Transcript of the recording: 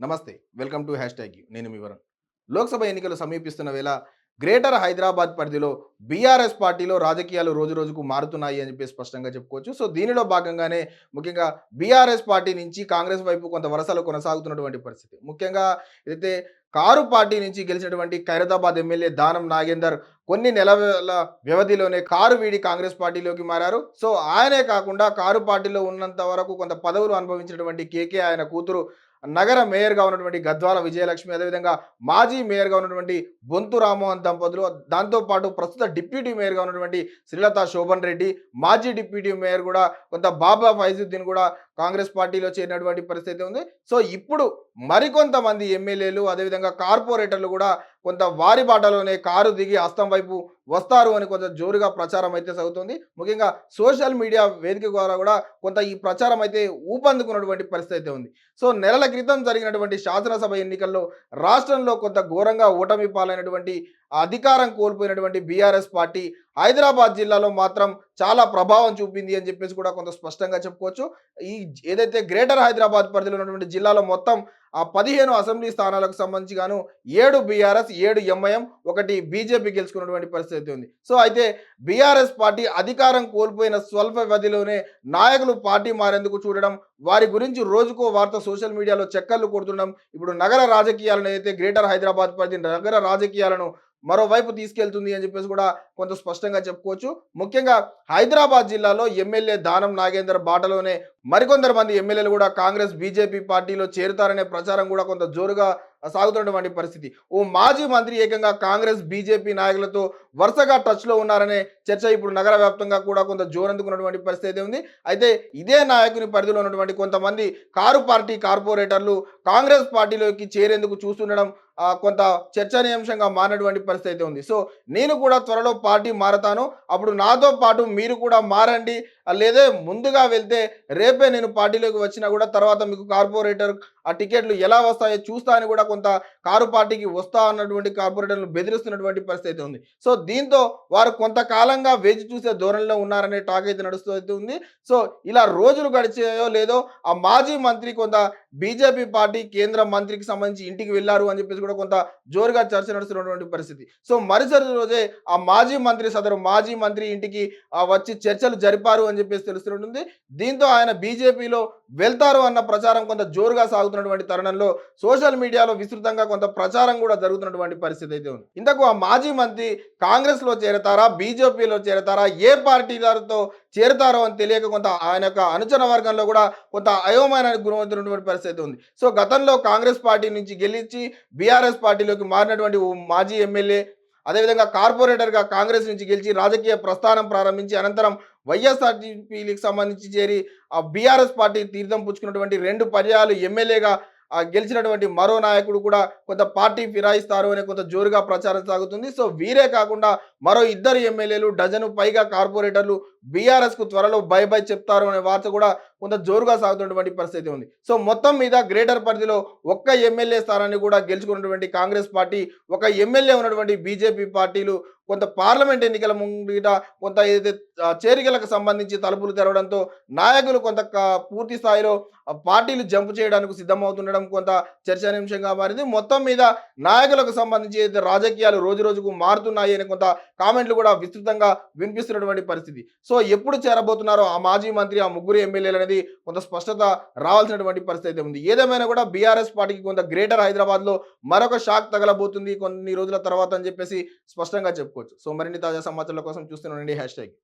నమస్తే welcome to hash tag నేను మీ వరుణ్. లోక్సభ ఎన్నికలు సమీపిస్తున్న వేళ గ్రేటర్ హైదరాబాద్ పరిధిలో బీఆర్ఎస్ పార్టీలో రాజకీయాలు రోజు రోజుకు మారుతున్నాయి అని చెప్పి స్పష్టంగా చెప్పుకోవచ్చు. సో దీనిలో భాగంగానే ముఖ్యంగా బీఆర్ఎస్ పార్టీ నుంచి కాంగ్రెస్ వైపు కొంత వరసలు కొనసాగుతున్నటువంటి పరిస్థితి. ముఖ్యంగా ఏదైతే కారు పార్టీ నుంచి గెలిచినటువంటి ఖైరతాబాద్ ఎమ్మెల్యే దానం నాగేందర్ కొన్ని నెలల వ్యవధిలోనే కారు వీడి కాంగ్రెస్ పార్టీలోకి మారారు. సో ఆయనే కాకుండా కారు పార్టీలో ఉన్నంత వరకు కొంత పదవులు అనుభవించినటువంటి కేకే ఆయన కూతురు నగర మేయర్గా ఉన్నటువంటి గద్వాల విజయలక్ష్మి అదేవిధంగా మాజీ మేయర్గా ఉన్నటువంటి బొంతు రామ్మోహన్ దంపతులు దాంతోపాటు ప్రస్తుత డిప్యూటీ మేయర్గా ఉన్నటువంటి శ్రీలత శోభన్ రెడ్డి మాజీ డిప్యూటీ మేయర్ కూడా కొంత బాబా ఫైజుద్దీన్ కూడా కాంగ్రెస్ పార్టీలో చేరినటువంటి పరిస్థితి ఉంది. సో ఇప్పుడు మరికొంతమంది ఎమ్మెల్యేలు అదేవిధంగా కార్పొరేటర్లు కూడా కొంత వారి బాటలోనే కారు దిగి హస్తం వైపు వస్తారు అని కొంత జోరుగా ప్రచారం అయితే సాగుతుంది. ముఖ్యంగా సోషల్ మీడియా వేదిక ద్వారా కూడా కొంత ఈ ప్రచారం అయితే ఊపందుకున్నటువంటి పరిస్థితి అయితే ఉంది. సో నెలల క్రితం జరిగినటువంటి శాసనసభ ఎన్నికల్లో రాష్ట్రంలో కొంత ఘోరంగా ఓటమి పాలైనటువంటి అధికారం కోల్పోయినటువంటి బీఆర్ఎస్ పార్టీ హైదరాబాద్ జిల్లాలో మాత్రం చాలా ప్రభావం చూపింది అని చెప్పేసి కూడా కొంత స్పష్టంగా చెప్పుకోవచ్చు. ఈ ఏదైతే గ్రేటర్ హైదరాబాద్ పరిధిలో ఉన్నటువంటి జిల్లాలో మొత్తం ఆ పదిహేను అసెంబ్లీ స్థానాలకు సంబంధించి గాను ఏడు బీఆర్ఎస్ ఏడు ఎంఐఎం ఒకటి బీజేపీ గెలుచుకున్నటువంటి పరిస్థితి ఉంది. సో అయితే బీఆర్ఎస్ పార్టీ అధికారం కోల్పోయిన స్వల్ప వ్యవధిలోనే నాయకులు పార్టీ మారేందుకు చూడడం వారి గురించి రోజుకో వార్త సోషల్ మీడియాలో చక్కర్లు కొడుతుండడం ఇప్పుడు నగర రాజకీయాలను అయితే గ్రేటర్ హైదరాబాద్ పరిధి నగర రాజకీయాలను మరోవైపు తీసుకెళ్తుంది అని చెప్పేసి కూడా కొంత స్పష్టంగా చెప్పుకోవచ్చు. ముఖ్యంగా హైదరాబాద్ జిల్లాలో ఎమ్మెల్యే దానం నాగేందర్ బాటలోనే మరికొందరు మంది ఎమ్మెల్యేలు కూడా కాంగ్రెస్ బీజేపీ పార్టీలో చేరుతారనే ప్రచారం కూడా కొంత జోరుగా సాగుతున్నటువంటి పరిస్థితి. ఓ మాజీ మంత్రి ఏకంగా కాంగ్రెస్ బీజేపీ నాయకులతో వరుసగా టచ్లో ఉన్నారనే చర్చ ఇప్పుడు నగర వ్యాప్తంగా కూడా కొంత జోరందుకున్నటువంటి పరిస్థితి ఉంది. అయితే ఇదే నాయకుని పరిధిలో ఉన్నటువంటి కొంతమంది కారు పార్టీ కార్పొరేటర్లు కాంగ్రెస్ పార్టీలోకి చేరేందుకు చూస్తుండడం కొంత చర్చనీయాంశంగా మారినటువంటి పరిస్థితి అయితే ఉంది. సో నేను కూడా త్వరలో పార్టీ మారతాను. అప్పుడు నాతో పాటు మీరు కూడా మారండి. లేదే ముందుగా వెళ్తే రేపే నేను పార్టీలోకి వచ్చినా కూడా తర్వాత మీకు కార్పొరేటర్ ఆ టికెట్లు ఎలా వస్తాయో చూస్తా అని కూడా కొంత కారు పార్టీకి వస్తా అన్నటువంటి కార్పొరేటర్లు బెదిరిస్తున్నటువంటి పరిస్థితి ఉంది. సో దీంతో వారు కొంతకాలంగా వేచి చూసే ధోరణిలో ఉన్నారనే టాక్ అయితే నడుస్తూ అయితే ఉంది. సో ఇలా రోజులు గడిచాయో లేదో ఆ మాజీ మంత్రి కొంత బీజేపీ పార్టీ కేంద్ర మంత్రికి సంబంధించి ఇంటికి వెళ్ళారు అని చెప్పేసి కూడా కొంత జోరుగా చర్చ నడుస్తున్నటువంటి పరిస్థితి. సో మరుసటి రోజే ఆ మాజీ మంత్రి సదరు మాజీ మంత్రి ఇంటికి వచ్చి చర్చలు జరిపారు అని చెప్పేసి తెలుస్తుంటుంది. దీంతో ఆయన బీజేపీలో వెళ్తారు అన్న ప్రచారం కొంత జోరుగా సాగుతున్నటువంటి తరుణంలో సోషల్ మీడియాలో విస్తృతంగా కొంత ప్రచారం కూడా జరుగుతున్నటువంటి పరిస్థితి అయితే ఉంది. ఇంతకు ఆ మాజీ మంత్రి కాంగ్రెస్లో చేరతారా? బీజేపీలో చేరతారా? ఏ పార్టీలతో చేరతారో అని తెలియక కొంత ఆయన యొక్క అనుచర వర్గంలో కూడా కొంత అయోమయానికి గురవుతున్నటువంటి పరిస్థితి ఉంది. సో గతంలో కాంగ్రెస్ పార్టీ నుంచి గెలిచి బీఆర్ఎస్ పార్టీలోకి మారినటువంటి మాజీ ఎమ్మెల్యే అదేవిధంగా కార్పొరేటర్గా కాంగ్రెస్ నుంచి గెలిచి రాజకీయ ప్రస్థానం ప్రారంభించి అనంతరం వైఎస్ఆర్టీపీకి సంబంధించి చేరి ఆ బీఆర్ఎస్ పార్టీ తీర్థం పుచ్చుకున్నటువంటి రెండు పర్యాలు ఎమ్మెల్యేగా గెలిచినటువంటి మరో నాయకుడు కూడా కొంత పార్టీ ఫిరాయిస్తారు అనే కొంత జోరుగా ప్రచారం సాగుతుంది. సో వీరే కాకుండా మరో ఇద్దరు ఎమ్మెల్యేలు డజను పైగా కార్పొరేటర్లు బీఆర్ఎస్కు త్వరలో బై బై చెప్తారు అనే వార్త కూడా కొంత జోరుగా సాగుతున్నటువంటి పరిస్థితి ఉంది. సో మొత్తం మీద గ్రేటర్ పరిధిలో ఒక్క ఎమ్మెల్యే స్థానాన్ని కూడా గెలుచుకున్నటువంటి కాంగ్రెస్ పార్టీ ఒక ఎమ్మెల్యే ఉన్నటువంటి బీజేపీ పార్టీలు కొంత పార్లమెంట్ ఎన్నికల ముంగిట కొంత ఏదైతే చేరికలకు సంబంధించి తలుపులు తెరవడంతో నాయకులు కొంత పూర్తి స్థాయిలో పార్టీలు జంప్ చేయడానికి సిద్ధమవుతుండడం కొంత చర్చనీయాంశంగా మారింది. మొత్తం మీద నాయకులకు సంబంధించి రాజకీయాలు రోజు రోజుకు మారుతున్నాయి అని కొంత కామెంట్లు కూడా విస్తృతంగా వినిపిస్తున్నటువంటి పరిస్థితి. సో ఎప్పుడు చేరబోతున్నారో ఆ మాజీ మంత్రి ఆ ముగ్గురు ఎమ్మెల్యేలు అనేది కొంత స్పష్టత రావాల్సినటువంటి పరిస్థితి ఉంది. ఏదేమైనా కూడా బీఆర్ఎస్ పార్టీకి కొంత గ్రేటర్ హైదరాబాద్లో మరొక షాక్ తగలబోతుంది కొన్ని రోజుల తర్వాత అని చెప్పేసి స్పష్టంగా చెప్పుకోవచ్చు. సో మరిన్ని తాజా సమాచారాల కోసం చూస్తూనే హ్యాష్ ట్యాగ్.